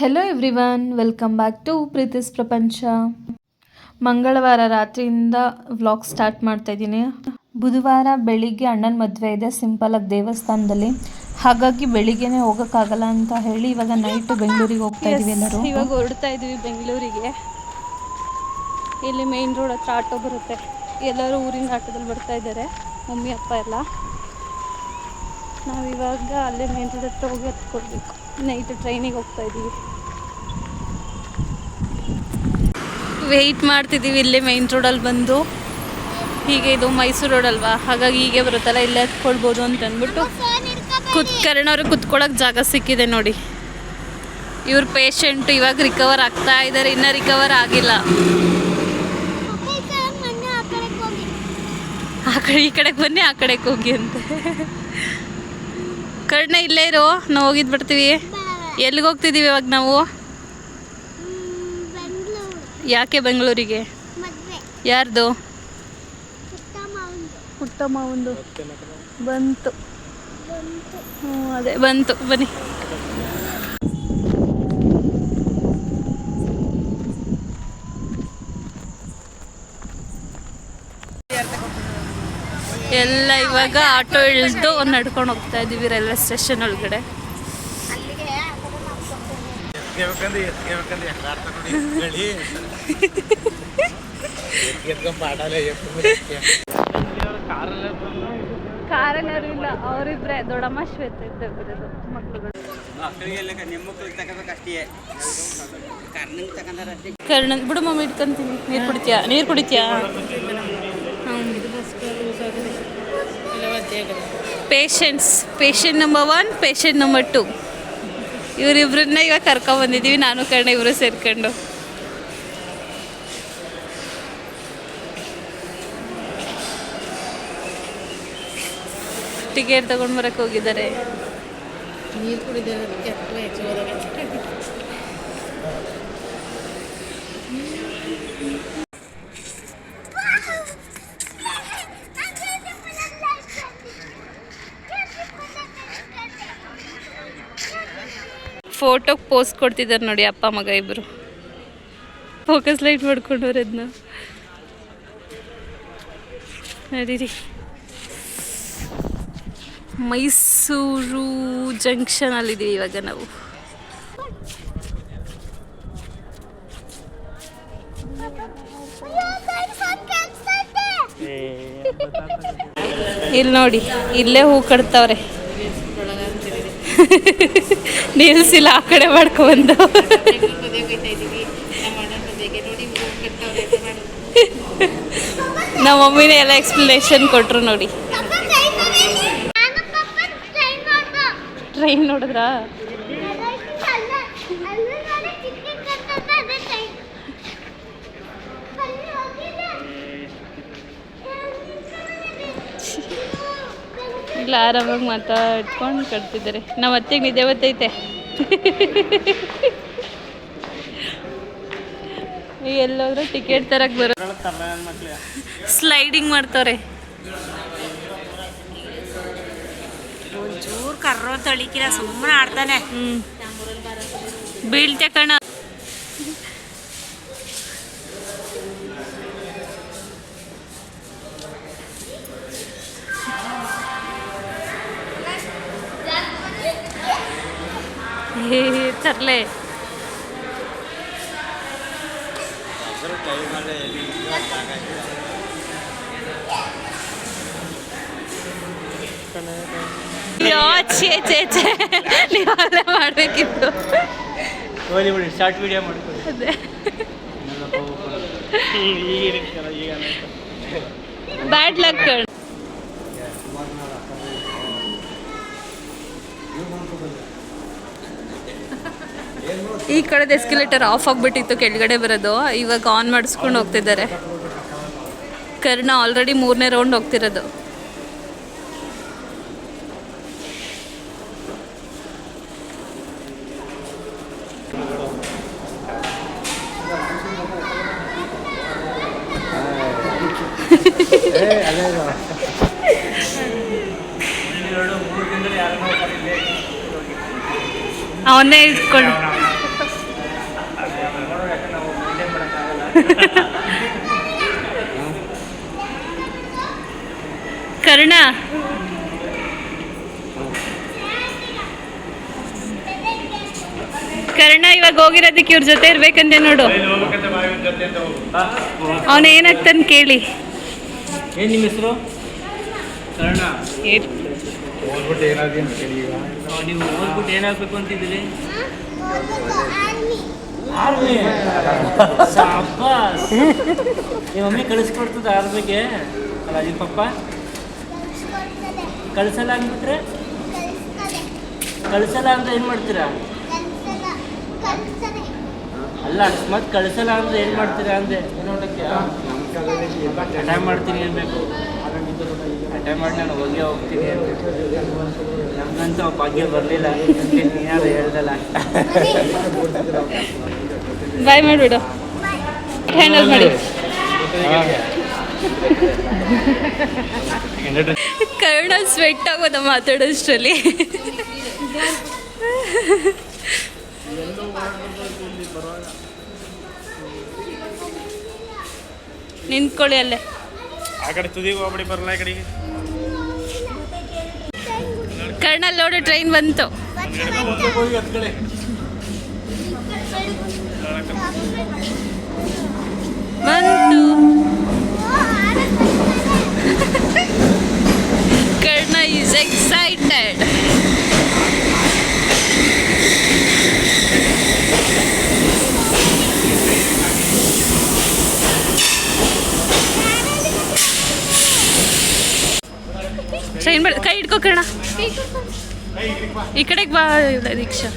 Hello everyone welcome back to Preethi's ಪ್ರಪಂಚ ಮಂಗಳವಾರ ರಾತ್ರಿಯಿಂದ ವ್ಲಾಗ್ ಸ್ಟಾರ್ಟ್ ಮಾಡ್ತಾ ಇದ್ದೀನಿ. ಬುಧವಾರ ಬೆಳಿಗ್ಗೆ ಅಣ್ಣನ ಮದುವೆ ಇದೆ ಸಿಂಪಲಾಗಿ ದೇವಸ್ಥಾನದಲ್ಲಿ. ಹಾಗಾಗಿ ಬೆಳಿಗ್ಗೆನೆ ಹೋಗೋಕ್ಕಾಗಲ್ಲ ಅಂತ ಹೇಳಿ ಇವಾಗ ನೈಟ್ ಬೆಂಗಳೂರಿಗೆ ಹೋಗ್ತಾ ಇದೀವಿ ಎಲ್ಲರೂ. ಇವಾಗ ಹೊರಡ್ತಾ ಇದೀವಿ ಬೆಂಗಳೂರಿಗೆ. ಇಲ್ಲಿ ಮೇನ್ ರೋಡ್ ಹತ್ರ ಆಟೋ ಬರುತ್ತೆ. ಎಲ್ಲರೂ ಊರಿನ ಆಟೋದಲ್ಲಿ ಬರ್ತಾ ಇದ್ದಾರೆ. ಮಮ್ಮಿ ಅಪ್ಪ ಎಲ್ಲ. ನಾವು ಇವಾಗ ಅಲ್ಲೇ ಮೇನ್ ರೋಡ್ ಹತ್ರ ಹೋಗಿ ಹತ್ಕೊಳ್ಬೇಕು ನೈಟ್ ಟ್ರೈನಿಗೆ ಹೋಗ್ತಾ ಇದ್ದೀವಿ. ವೆಯ್ಟ್ ಮಾಡ್ತಿದ್ದೀವಿ ಇಲ್ಲೇ ಮೈನ್ ರೋಡಲ್ಲಿ ಬಂದು. ಹೀಗೆ ಇದು ಮೈಸೂರು ರೋಡ್ ಅಲ್ವಾ? ಹಾಗಾಗಿ ಹೀಗೆ ಬರುತ್ತಲ್ಲ, ಇಲ್ಲೇ ಹತ್ಕೊಳ್ಬೋದು ಅಂತ ಅಂದ್ಬಿಟ್ಟು ಕುತ್ಕರಣವ್ರು ಕುತ್ಕೊಳ್ಳೋಕೆ ಜಾಗ ಸಿಕ್ಕಿದೆ ನೋಡಿ. ಇವ್ರ ಪೇಷಂಟ್ ಇವಾಗ ರಿಕವರ್ ಆಗ್ತಾ ಇದ್ದಾರೆ ಇನ್ನೂ ರಿಕವರ್ ಆಗಿಲ್ಲ. ಆ ಕಡೆ ಈ ಕಡೆಗೆ ಬನ್ನಿ, ಆ ಕಡೆಗೆ ಹೋಗಿ ಅಂತೆ. ಕರ್ಣ ಇಲ್ಲೇ ಇರೋ, ನಾವು ಹೋಗಿದ್ ಬರ್ತೀವಿ ಎಲ್ಲಿಗೆ ಹೋಗ್ತಿದ್ದೀವಿ ಇವಾಗ ನಾವು? ಯಾಕೆ ಬೆಂಗಳೂರಿಗೆ? ಯಾರ್ದು? ಉತ್ತಮ ಒಂದು ಬಂತು. ಹ್ಞೂ ಅದೇ ಬಂತು. ಬನ್ನಿ. ಎಲ್ಲ ಇವಾಗ ಆಟೋ ಇಳಿದು ನಡ್ಕೊಂಡು ಹೋಗ್ತಾ ಇದ್ದೀವಿ ರೈಲ್ವೆ ಸ್ಟೇಷನ್ ಒಳಗಡೆ. ಎತ್ಕೋಬೇಕಂದ್ರೆ ಎತ್ಕೋಬೇಕಂದ್ರೆ ಹೆಂಗ ಅರ್ಥ ನೋಡಿ ಹೇಳಿ. ಎತ್ಕೊಂಡ್ ಮಾಡಲ್ಲ ಕಾರಲ್ಲಿ ಯಾರು ಇಲ್ಲ ಅವರಿಬ್ರೆ ದೊಡ್ಡಮ್ಮ ಶ್ವೇತ ಮಕ್ಕಳುಗಳು. ಕರ್ಣ ಬಿಡು ಮಮ್ಮಿ ಇಟ್ಕೊಂತೀನಿ. ನೀರು ಕುಡಿತೀಯಾ? ನೀರು ಕುಡಿತೀಯಾ? Patients patient number one patient number two ಇವರಿಬ್ರನ್ನ ಇವಾಗ ಕರ್ಕೊಂಬಂದಿದ್ದೀವಿ ನಾನು ಕರ್ಣ ಇವರು ಸೇರ್ಕೊಂಡು. ಟಿಕೆಟ್ ತಗೊಂಡು ಬರಕ್ಕೆ ಹೋಗಿದ್ದಾರೆ. ನೀರು ಕುಡಿದಕ್ಕೆ ಫೋಟೋಗೆ ಪೋಸ್ಟ್ ಕೊಡ್ತಿದ್ದಾರೆ ನೋಡಿ ಅಪ್ಪ ಮಗ ಇಬ್ಬರು ಫೋಕಸ್ ಲೈಟ್ ಮಾಡ್ಕೊಂಡವ್ರೆ ಅದನ್ನ ನಡೀರಿ. ಮೈಸೂರು ಜಂಕ್ಷನಲ್ಲಿದ್ದೀವಿ ಇವಾಗ ನಾವು. ಇಲ್ಲಿ ನೋಡಿ ಇಲ್ಲೇ ಹೂ ಕಟ್ತಾವ್ರೆ. ನಿಲ್ಸಿಲ್ಲ ಆ ಕಡೆ ಮಾಡ್ಕೊಂಡು ನಮ್ಮ ಮಮ್ಮಿನೇ ಎಲ್ಲ ಎಕ್ಸ್ಪ್ಲನೇಷನ್ ಕೊಟ್ರು ನೋಡಿ. ಟ್ರೈನ್ ನೋಡಿದ್ರಾ? ಇಲ್ಲ ಆರಾಮಾಗಿ ಮಾತಾಡ್ಕೊಂಡು ಕಟ್ತಿದ್ದಾರೆ. ನಮ್ಮ ಅತ್ತೆಗೆ ನಿದ್ದೆ ಬರ್ತೈತೆ ಈಗ ಎಲ್ಲೋದ್ರು ಟಿಕೆಟ್ ತರಕ್ ಬರೋ ಸ್ಲೈಡಿಂಗ್ ಮಾಡ್ತವ್ರೆ. ಒಂಚೂರು ಕರ್ರೋ ತಳಿಕಿರ ಸುಮ್ಮನೆ ಆಡ್ತಾನೆ. ಹ್ಮ್. ಬೀಳ್ತೆ ಕಣ. ಏ ತರ್ಲೆ ಅಯ್ಯೋ ಛೇ ಛೇ ಛೇ ನೀವು ಅಲ್ಲೇ ಮಾಡಬೇಕಿತ್ತು ಹೋಲಿ ಬಿಡಿ ಶಾರ್ಟ್ ವಿಡಿಯೋ ಮಾಡ್ಕೊಳ್ಳಿ ಅದೇ ಈಗ ಈಗ ಬ್ಯಾಡ್ ಲಕ್ ಈ ಕಡೆದ ಎಸ್ಕಿಲೇಟರ್ ಆಫ್ ಆಗಿಬಿಟ್ಟಿತ್ತು, ಕೆಳಗಡೆ ಬರೋದು. ಇವಾಗ ಆನ್ ಮಾಡಿಸ್ಕೊಂಡು ಹೋಗ್ತಿದ್ದಾರೆ. ಕರ್ಣ ಆಲ್ರೆಡಿ ಮೂರನೇ ರೌಂಡ್ ಹೋಗ್ತಿರೋದು. ಅವನ್ನೇ ಇಟ್ಕೊಂಡು ಕರ್ಣ. ಕರ್ಣ ಇವಾಗ ಹೋಗಿರೋದಕ್ಕೆ ಇವ್ರ ಜೊತೆ ಇರ್ಬೇಕಂತೆ ನೋಡು. ಅವನ ಏನಾಗ್ತಾನೆ ಕೇಳಿ. ಏನು ನಿಮ್ಮ ಹೆಸರು? ಕರ್ಣ. ಈಗ. ಆ, ನೀವು ಓದ್ಬಿಟ್ಟು ಏನಾಗಬೇಕು ಅಂತಿದ್ದೀರಿ? ಆರ್ಮಿ. ಸಾಬಾಸ್. ನಿಮ್ಮ ಮಮ್ಮಿ ಕಳಿಸ್ಕೊಡ್ತದ ಆರ್ಮಿಗೆ ಅಲ್ಲ ನಿಮ್ಮ ಪಪ್ಪ? ಕಳಿಸಲ್ಲ ಅಂದ್ಬಿಟ್ರೆ? ಕಳಿಸಲ್ಲ ಅಂದ್ರೆ ಏನು ಮಾಡ್ತೀರಾ? ಅಲ್ಲ ಅಕಸ್ಮಾತ್ ಕಳಿಸಲ್ಲ ಅಂದ್ರೆ ಏನು ಮಾಡ್ತೀರಾ ಅಂದೆ? ನೋಡಕ್ಕೆ ಮಾಡ್ತೀನಿ ಅನ್ಬೇಕು. ಅಟೆಂಡ್ ಮಾಡಿ ನಾನು ಹೋಗಿ ಹೋಗ್ತೀನಿ ಅನ್ಬೇಕು ನಮಗಂತೂ ಭಾಗ್ಯ ಬರಲಿಲ್ಲ. ನೀನಾದ್ರು ಹೇಳ್ದಲ್ಲ. ಬಾಯ್ ಮಾಡಿಬಿಡು. ಹ್ಯಾಂಡಲ್ ಮಾಡಿ. ಕರ್ಣ ಸ್ವೆಟ್ ಆಗೋದ ಮಾತಾಡೋಷ್ಟರಲ್ಲಿ. ನಿಂತ್ಕೊಳ್ಳಿ ಅಲ್ಲೇ. ಆ ಕಡೆ ತುದಿಗೆ ಹೋಗ್ಬಿಡಿ ಬರಲ್ಲ ಈ ಕಡೆಗೆ. ಕರ್ಣಲ್ಲಿ ನೋಡು ಟ್ರೈನ್ ಬಂತು. ಬಂತು ಕರ್ಣ ಈಸ್ ಎಕ್ಸೈಟೆಡ್ ಟ್ರೈನ್ ಬರ್ ಕೈ ಹಿಡ್ಕೋ ಕರ್ಣ. ಈ ಕಡೆಗೆ ಬಾ ರಿಕ್ಷಾ ದೀಕ್ಷಾ.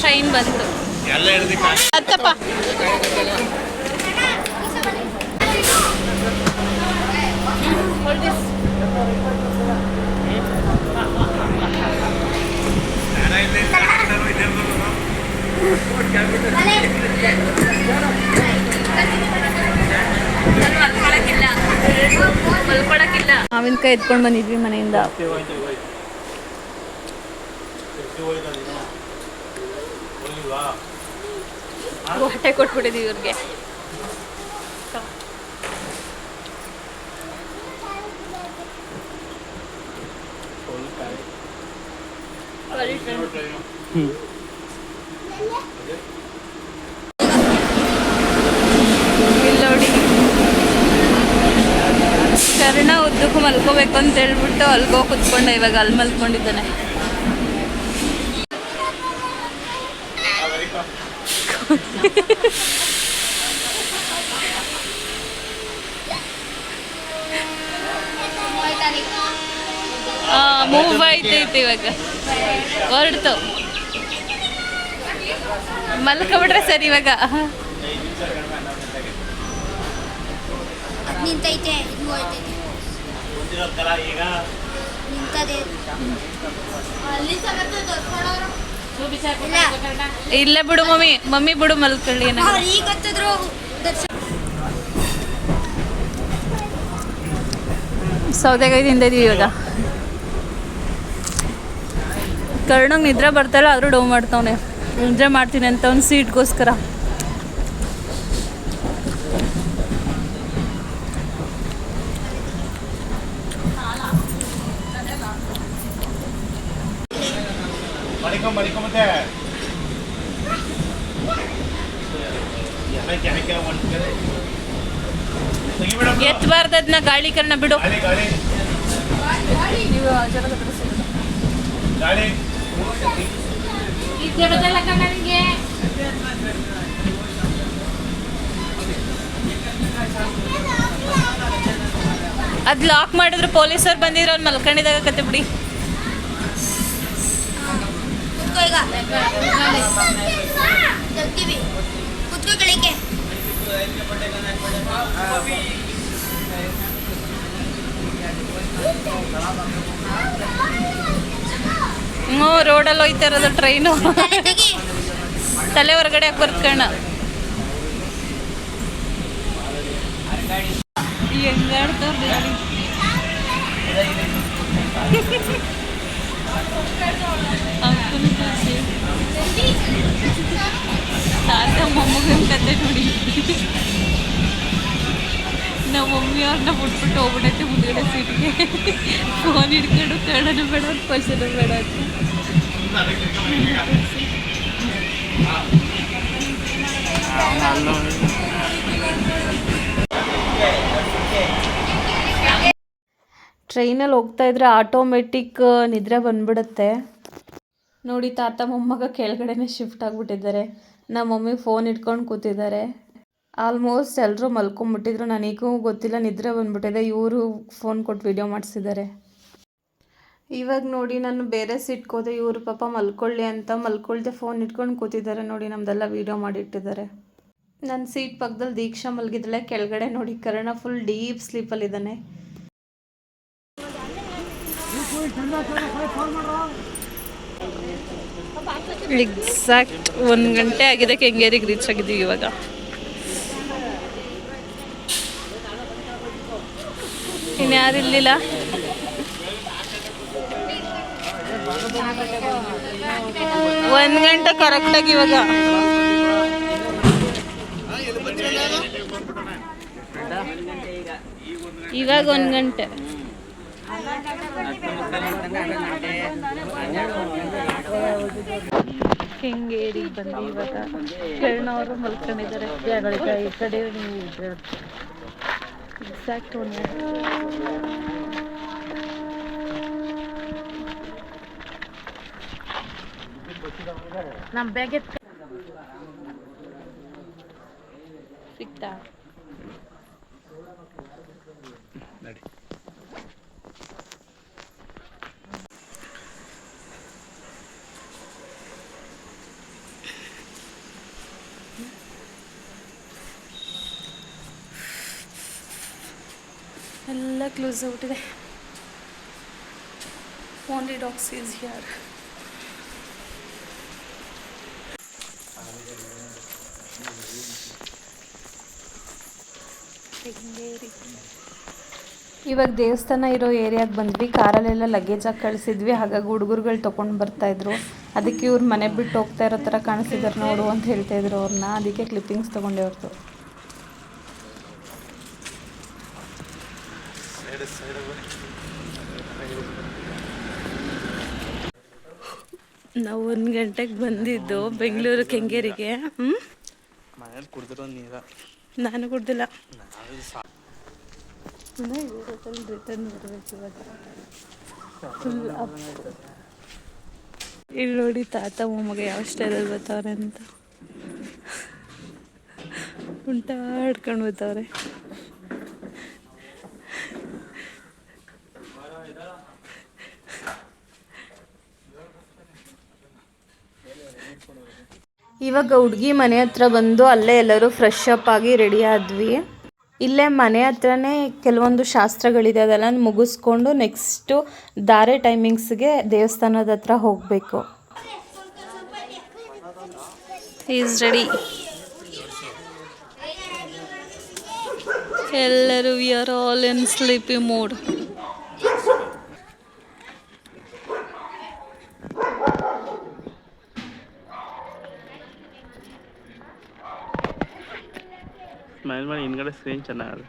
ಟ್ರೈನ್ ಬಂತು. ಹತ್ತಪ್ಪ ಮಲ್ಕೊಳಕ್ಕಿಲ್ಲ ಮಾವಿನಕಾಯಿ ಎತ್ಕೊಂಡು ಬಂದಿದ್ವಿ ಮನೆಯಿಂದ. ಹೊಟ್ಟೆ ಕೊಟ್ಬಿಟ್ಟಿದೀವಿ ಇವ್ರಿಗೆ. ಕರ್ಣ ಉದ್ದಕ್ಕೂ ಮಲ್ಕೋಬೇಕು ಅಂತ ಹೇಳ್ಬಿಟ್ಟು ಅಲ್ಗೋ ಕುತ್ಕೊಂಡೆ ಇವಾಗ ಅಲ್ಲಿ ಮಲ್ಕೊಂಡಿದ್ದಾನೆ. ಮೂವ್ ಐತೆ ಇವಾಗ. ಹೊರಡ್ತು. ಮಲ್ಕೊಬಿಟ್ರೆ ಸರಿ ಇವಾಗ. ನಿಂತೈತೆ ಇದು ಹೋಯ್ತೈತೆ ಈಗ. ನಿಂತದೆ. ಅಲ್ಲಿ ಇಲ್ಲ. ಬಿಡು ಮಮ್ಮಿ. ಮಮ್ಮಿ ಬಿಡು ಮಲ್ಕೊಳ್ಳಿ ಸೌದೆಕಾಯಿ ತಿಂದಿದ್ದೀವಿ ಇವಾಗ. ಕರ್ಣಂಗೆ ನಿದ್ರೆ ಬರ್ತಲ್ಲ ಆದರೂ ಡೌ ಮಾಡ್ತಾವನೆ. ನಿದ್ರೆ ಮಾಡ್ತೀನಿ ಅಂತ ಒಂದು ಸೀಟ್ಗೋಸ್ಕರ ಅದನ್ನ ಗಾಳಿ ಗಾಳಿಕರಣ ಬಿಡು. ಗಾಳಿ ಗಾಳಿ. ಗಾಳಿ. ಅದು ಲಾಕ್ ಮಾಡಿದ್ರು ಪೊಲೀಸರು ಬಂದಿದ್ರು ಅವ್ನು ಮಲ್ಕಂಡಿದಾಗ ಕತೆ ಬಿಡಿ. ಕುತ್ಕೋ ಈಗ ತೆಗ್ತೀವಿ ಕುತ್ಕೋ ಹ್ಞೂ ರೋಡಲ್ಲಿ ಹೋಯ್ತಾ ಇರೋದು ಟ್ರೈನು. ತಲೆ ಹೊರಗಡೆ ಹಾಕಿ ಹೆಂಗಾಡ್ತವ್ರು ಗಾಡಿ ಅಂಕಲ್ ಖುಷಿ. ತಾತ ಮೊಮ್ಮಗನ ಕತೆ ನೋಡಿ ನಮ್ಮ ಮಮ್ಮಿ ಅವ್ರನ್ನ ಬಿಟ್ಬಿಟ್ಟು ಹೋಗ್ಬಿಟ್ಟೈತೆ ಮುಂದ್ಗಡೆ ಸೀಟ್ಗೆ ಫೋನ್ ಹಿಡ್ಕೊಂಡು ಕನ್ನಡನೂ ಬೇಡ ಪೈಸನೂ ಬೇಡ ಅಂತ ಟ್ರೈನಲ್ಲಿ ಹೋಗ್ತಾ ಇದ್ರೆ ಆಟೋಮೆಟಿಕ್ ನಿದ್ರೆ ಬಂದ್ಬಿಡುತ್ತೆ. ನೋಡಿ ತಾತ, ಮೊಮ್ಮಗ ಕೆಳಗಡೆನೆ ಶಿಫ್ಟ್ ಆಗಿಬಿಟ್ಟಿದ್ದಾರೆ. ನಮ್ಮ ಮಮ್ಮಿ ಫೋನ್ ಇಟ್ಕೊಂಡು ಕೂತಿದ್ದಾರೆ. ಆಲ್ಮೋಸ್ಟ್ ಎಲ್ಲರೂ ಮಲ್ಕೊಂಬಿಟ್ಟಿದ್ರು. ನನಗೂ ಗೊತ್ತಿಲ್ಲ, ನಿದ್ರೆ ಬಂದ್ಬಿಟ್ಟಿದೆ. ಇವರು ಫೋನ್ ಕೊಟ್ಟು ವಿಡಿಯೋ ಮಾಡಿಸಿದ್ದಾರೆ. ಇವಾಗ ನೋಡಿ, ನಾನು ಬೇರೆ ಸಿಟ್ಕೋದೆ ಇವರು ಪಾಪ ಮಲ್ಕೊಳ್ಳಿ ಅಂತ ಮಲ್ಕೊಳ್ದೆ ಫೋನ್ ಇಟ್ಕೊಂಡು ಕೂತಿದ್ದಾರೆ. ನೋಡಿ, ನಮ್ದೆಲ್ಲ ವಿಡಿಯೋ ಮಾಡಿಟ್ಟಿದ್ದಾರೆ. ನನ್ನ ಸೀಟ್ ಪಕ್ಕದಲ್ಲಿ ದೀಕ್ಷಾ ಮಲಗಿದ್ಲೆ ಕೆಳಗಡೆ ನೋಡಿ, ಕರ್ಣ ಫುಲ್ ಡೀಪ್ ಸ್ಲೀಪಲ್ಲಿದ್ದಾನೆ ಎಕ್ಸಾಕ್ಟ್ ಒಂದು ಗಂಟೆ ಆಗಿದೆ ಕೆಂಗೇರಿಗೆ ರೀಚ್ ಆಗಿದ್ದೀವಿ ಇವಾಗ ಇನ್ಯಾರು ಇರಲಿಲ್ಲ ಒಂದು ಗಂಟೆ ಕರೆಕ್ಟಾಗಿ ಇವಾಗ ಇವಾಗ ಒಂದು ಗಂಟೆ ಕೆಂಗೇರಿ ಬಂದು ಇವಾಗ ಕಿರಣವರು ಮಲ್ಕೊಂಡಿದ್ದಾರೆ. ಈ ಕಡೆ ಎಕ್ಸಾಕ್ಟ್ ಒಂದು ನಮ್ಮ ಬ್ಯಾಗ್ ಸಿಕ್ತಾ? ಕ್ಲೋಸ್ ಆಗ್ಬಿಟ್ಟಿದೆ ಓನ್ಲಿ ಡಾಕ್ಸ್ ಈಸ್ ಹಿಯರ್ ಇವಾಗ ದೇವಸ್ಥಾನ ಇರೋ ಏರಿಯಾಗೆ ಬಂದ್ವಿ. ಕಾರಲ್ಲೆಲ್ಲ ಲಗೇಜಾಗಿ ಕಳಿಸಿದ್ವಿ. ಹಾಗಾಗಿ ಹುಡುಗರುಗಳು ತೊಗೊಂಡು ಬರ್ತಾಯಿದ್ರು ಅದಕ್ಕೆ ಇವ್ರು ಮನೆ ಬಿಟ್ಟು ಹೋಗ್ತಾ ಇರೋ ಥರ ಕಾಣಿಸಿದಾರೆ ನೋಡು ಅಂತ ಹೇಳ್ತಾ ಇದ್ರು ಅವ್ರನ್ನ ಅದಕ್ಕೆ ಕ್ಲಿಪ್ಪಿಂಗ್ಸ್ ತೊಗೊಂಡೆ ಅವ್ರದ್ದು ನಾವು ಒಂದು ಗಂಟೆಗೆ ಬಂದಿದ್ದು ಬೆಂಗಳೂರು ಕೆಂಗೇರಿಗೆ. ಹ್ಞೂ ಮನೇಲಿ ಕುಡಿದಿರೋ ನೀರ. ನಾನು ಕುಡ್ದಿಲ್ಲ. ರಿಟರ್ನ್ ಬರ್ಬೇಕು ಇವಾಗ. ಫುಲ್ ಇಲ್ಲಿ ನೋಡಿ ತಾತ ಮೊಮ್ಮಗ ಯಾವ ಸ್ಟೈಲಲ್ಲಿ ಬರ್ತಾವ್ರೆ ಅಂತ. ಉಂಟಾಡ್ಕೊಂಡು ಬರ್ತಾವ್ರೆ. ಇವಾಗ ಹುಡುಗಿ ಮನೆ ಹತ್ರ ಬಂದು ಅಲ್ಲೇ ಎಲ್ಲರೂ ಫ್ರೆಶ್ ಅಪ್ ಆಗಿ ರೆಡಿ ಆದ್ವಿ. ಇಲ್ಲೇ ಮನೆ ಹತ್ರನೇ ಕೆಲವೊಂದು ಶಾಸ್ತ್ರಗಳಿದೆ ಅದೆಲ್ಲ ಮುಗಿಸ್ಕೊಂಡು ನೆಕ್ಸ್ಟು ದಾರೆ ಟೈಮಿಂಗ್ಸ್ಗೆ ದೇವಸ್ಥಾನದ ಹತ್ರ ಹೋಗಬೇಕು. ಈಸ್ ರೆಡಿ ಎಲ್ಲರೂ we are all in sleepy mood smile ಮಾಡಿ ಹಿಂದ್ಗಡೆ ಸ್ಕ್ರೀನ್ ಚೆನ್ನಾಗಿದೆ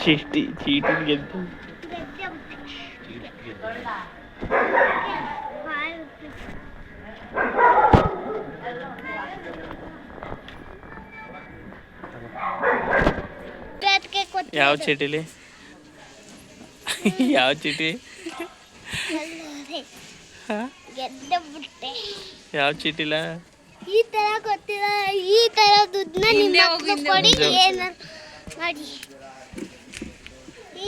ಚೀಟಿ ಚೀಟಿ ಗೆದ್ದು ಯಾವ ಚೀಟಿಲಿ ಯಾವ ಚೀಟಿ ಗೆದ್ದೆ ಬಿಟ್ಟೆ ಯಾವ ಚೀಟಿಲ ಈ ತರ ಗೊತ್ತಿಲ್ಲ ಈ ತರ ದುಡ್ಡನ್ನ ನಿಮ್ಮ ಮಕ್ಳು ಕೊಡಿ ಏನಾರು ಮಾಡಿ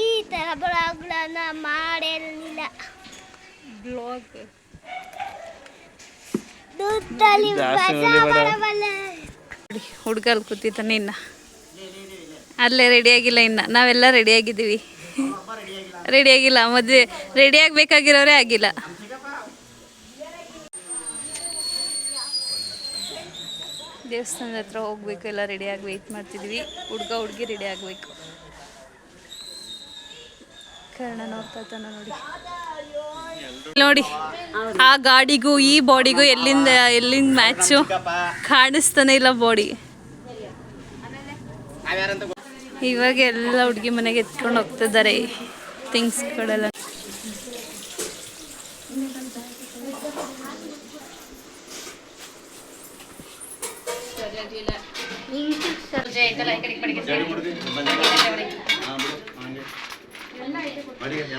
ಈ ತರ ಬ್ಲಾಗ್ಗಳನ್ನ ಮಾಡಿರಲಿಲ್ಲ ಬ್ಲಾಗ್. ದುತ್ತಲಿ ಬಜಾ ಮಜಾ ಮಂದಿ ಬೇಡ. ಮಾಡಬಲ್ಲ ಹುಡುಗ ಅಲ್ಲಿ ಕೂತಿದ್ದಾನೆ ಇನ್ನ. ಅಲ್ಲೇ ರೆಡಿಯಾಗಿಲ್ಲ ಇನ್ನ. ನಾವೆಲ್ಲ ರೆಡಿಯಾಗಿದ್ದೀವಿ ರೆಡಿ ಆಗಿಲ್ಲ. ಮದುವೆ ರೆಡಿ ಆಗಬೇಕಾಗಿರೋರೇ ಆಗಿಲ್ಲ. ದೇವಸ್ಥಾನದ ಹತ್ರ ಹೋಗ್ಬೇಕು. ಎಲ್ಲ ರೆಡಿಯಾಗಿ ವೆಯ್ಟ್ ಮಾಡ್ತಿದ್ವಿ. ಹುಡುಗ ಹುಡುಗಿ ರೆಡಿ ಆಗಬೇಕು. ಕರ್ಣ ನೋಡ್ತಾ ಇದ್ದಾನ ನೋಡಿ. ನೋಡಿ, ಆ ಗಾಡಿಗೂ, ಈ ಬಾಡಿಗೂ ಎಲ್ಲಿಂದ ಎಲ್ಲಿಂದ ಮ್ಯಾಚು ಕಾಣಿಸ್ತಾನೆ ಇಲ್ಲ ಬಾಡಿ ಇವಾಗ ಎಲ್ಲ ಹುಡುಗಿ ಮನೆಗೆ ಎತ್ಕೊಂಡು ಹೋಗ್ತಿದ್ದಾರೆ. ಥಿಂಗ್ಸ್ಗಳೆಲ್ಲ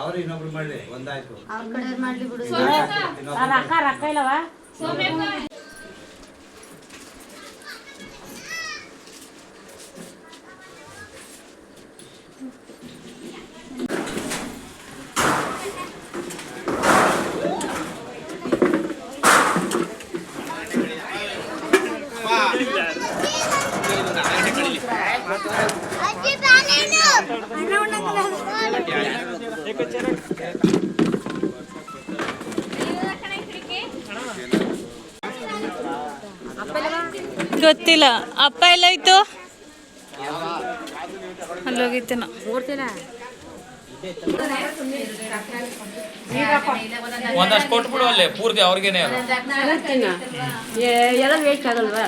ಅವ್ರು ಇನ್ನೊಬ್ರು ಮಾಡ್ಲಿ ಒಂದಾಯ್ತು. ಅಜ್ಜಿ ಬಾ ನೀನು ಗೊತ್ತಿಲ್ಲ. ಅಪ್ಪ ಎಲ್ಲೋಯ್ತು? ಅಲ್ಲೋಗಿತ್ತೇನೋ ಒಂದಷ್ಟು ಕೊಟ್ಬಿಡು ಅಲ್ಲೇ ಪೂರ್ತಿ ಅವ್ರಿಗೇನೆ. ಎಲ್ಲ ವೇಸ್ಟ್ ಆಗಲ್ವಾ?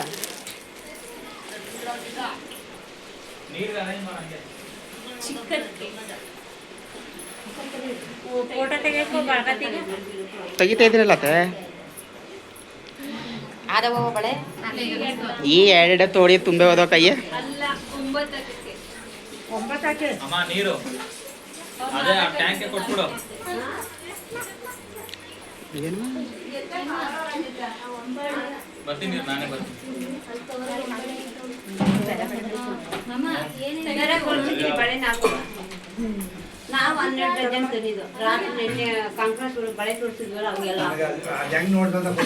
ತೆಗಿತಾ ಇದ್ರಲ್ಲ ಅತ್ತೆ. ಈ ಎರಡು ತೋಡಿ ತುಂಬೆ ಹೋದ ಕೈಯ? ಅಮ್ಮ ನೀರು. ಅದೇ ಆ ಟ್ಯಾಂಕ್ ಕೊಟ್ಬಿಡು. ಬರ್ತೀನಿ ನಾನೇ ಬರ್ತೀನಿ. ನಾವು ಹನ್ನೆರಡು ಡಜನ್ ತಂದಿದ್ದು ರಾತ್ರಿ ನಿನ್ನೆ ಕಾಂಕ್ರೆಸ್ ಬಳೆ ತೋರಿಸಿದ್ವಲ್ಲ ಅವೆಲ್ಲ. ಹೆಂಗ್ ನೋಡ್ದಂತ.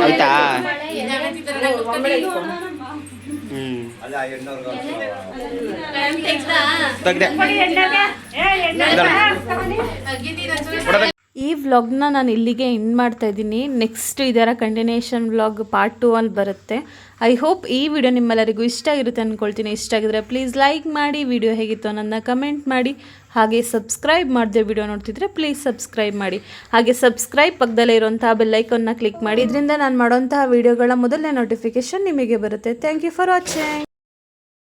ಆಯ್ತಾ ಹ್ಮ್ ಅಲ್ಲ ಆ ಎಣ್ಣೆವ್ರಿಗೆ ತೆಗ್ದೆ ಈ ವ್ಲಾಗ್ನ ನಾನು ಇಲ್ಲಿಗೆ ಎಂಡ್ ಮಾಡ್ತಾ ಇದ್ದೀನಿ. ನೆಕ್ಸ್ಟ್ ಇದರ ಕಂಟಿನ್ಯೂಷನ್ ವ್ಲಾಗ್ ಪಾರ್ಟ್ ಟೂ ಅಲ್ಲಿ ಬರುತ್ತೆ. ಐ ಹೋಪ್ ಈ ವಿಡಿಯೋ ನಿಮ್ಮೆಲ್ಲರಿಗೂ ಇಷ್ಟ ಆಗಿರುತ್ತೆ ಅಂದ್ಕೊಳ್ತೀನಿ ಇಷ್ಟ ಆಗಿದ್ರೆ ಪ್ಲೀಸ್ ಲೈಕ್ ಮಾಡಿ ವಿಡಿಯೋ ಹೇಗಿತ್ತು ಅನ್ನೋದನ್ನ ಕಮೆಂಟ್ ಮಾಡಿ. ಹಾಗೆ ಸಬ್ಸ್ಕ್ರೈಬ್ ಮಾಡಿದೆ ವಿಡಿಯೋ ನೋಡ್ತಿದ್ರೆ ಪ್ಲೀಸ್ ಸಬ್ಸ್ಕ್ರೈಬ್ ಮಾಡಿ. ಹಾಗೆ ಸಬ್ಸ್ಕ್ರೈಬ್ ಪಕ್ಕದಲ್ಲೇ ಇರುವಂತಹ ಬೆಲ್ಲೈಕನ್ನ ಕ್ಲಿಕ್ ಮಾಡಿ. ಇದರಿಂದ ನಾನು ಮಾಡೋಂತಹ ವಿಡಿಯೋಗಳ ಮೊದಲನೇ ನೋಟಿಫಿಕೇಶನ್ ನಿಮಗೆ ಬರುತ್ತೆ. Thank you for watching